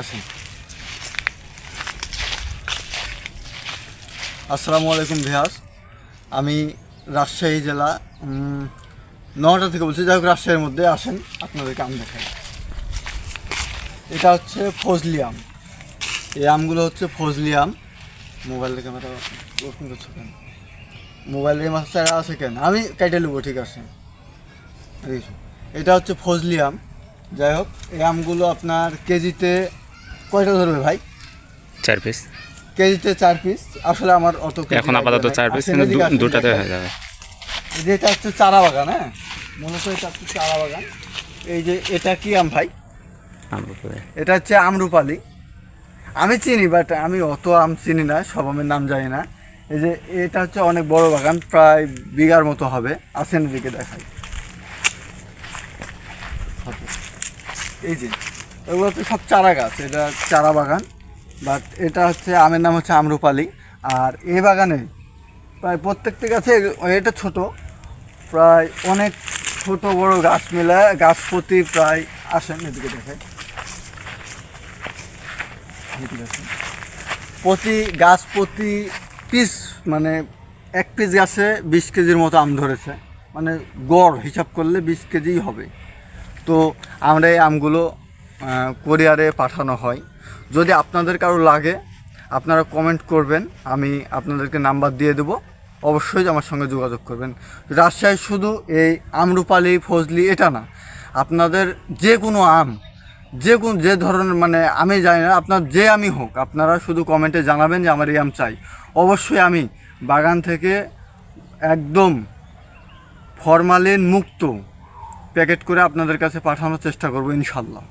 আসেন। আসসালামু আলাইকুম ভিয়াস আমি রাজশাহী জেলা নটা থেকে বলছি। যাই হোক, রাজশাহীর মধ্যে আসেন, আপনাদেরকে আম দেখাই। এটা হচ্ছে ফজলি আম। এই আমগুলো হচ্ছে ফজলি আম। মোবাইলের ক্যামেরা কেন? মোবাইলের মাছ চারা আছে কেন? আমি কেটে নেব, ঠিক আছে। এটা হচ্ছে ফজলি আম। যাই হোক, এই আমগুলো আপনার কেজিতে কয়টা ধরবে ভাই? চার পিস কেজিতে চার পিস আসলে আমার অত এখন আপাতত চার পিস আসেন কিন্তু দুটাতে হয়ে যাবে। এই যে এটা হচ্ছে চারা বাগান হ্যাঁ? মূলত এটা হচ্ছে চারা বাগান। এই যে এটা কি আম ভাই? এটা হচ্ছে আমরুপালি। আমি চিনি বাট আমি অত আম চিনি না সব আমের নাম জানি না। এই যে এটা হচ্ছে অনেক বড় বাগান প্রায় বিঘার মতো হবে। আসেন এদিকে দেখাই। এই যে এগুলো হচ্ছে সব চারা গাছ, এটা চারা বাগান। বাট এটা হচ্ছে আমের নাম হচ্ছে আমরুপালি। আর এই বাগানে প্রায় প্রত্যেকটি গাছে এটা ছোট। প্রায় অনেক ছোট বড় গাছ মিলে, গাছ প্রতি প্রায় আসেন এদিকে দেখে প্রতি গাছ প্রতি পিস মানে এক পিস গাছে বিশ কেজির মতো আম ধরেছে। মানে গড় হিসাব করলে বিশ কেজিই হবে। তো আমরা এই আমগুলো কোরিয়ারে পাঠানো হয়। যদি আপনাদের কারও লাগে, আপনারা কমেন্ট করবেন, আমি আপনাদেরকে নাম্বার দিয়ে দেবো। অবশ্যই আমার সঙ্গে যোগাযোগ করবেন। রাজশাহী শুধু এই আমরুপালি, ফজলি, এটা না। আপনাদের যে কোনো আম, যে কোন, যে ধরনের মানে আমি জানি না, আপনার যে আমি হোক, আপনারা শুধু কমেন্টে জানাবেন যে আমার এই আম চাই। অবশ্যই আমি বাগান থেকে একদম ফরমালিন মুক্ত প্যাকেট করে আপনাদের কাছে পাঠানোর চেষ্টা করব, ইনশাল্লাহ।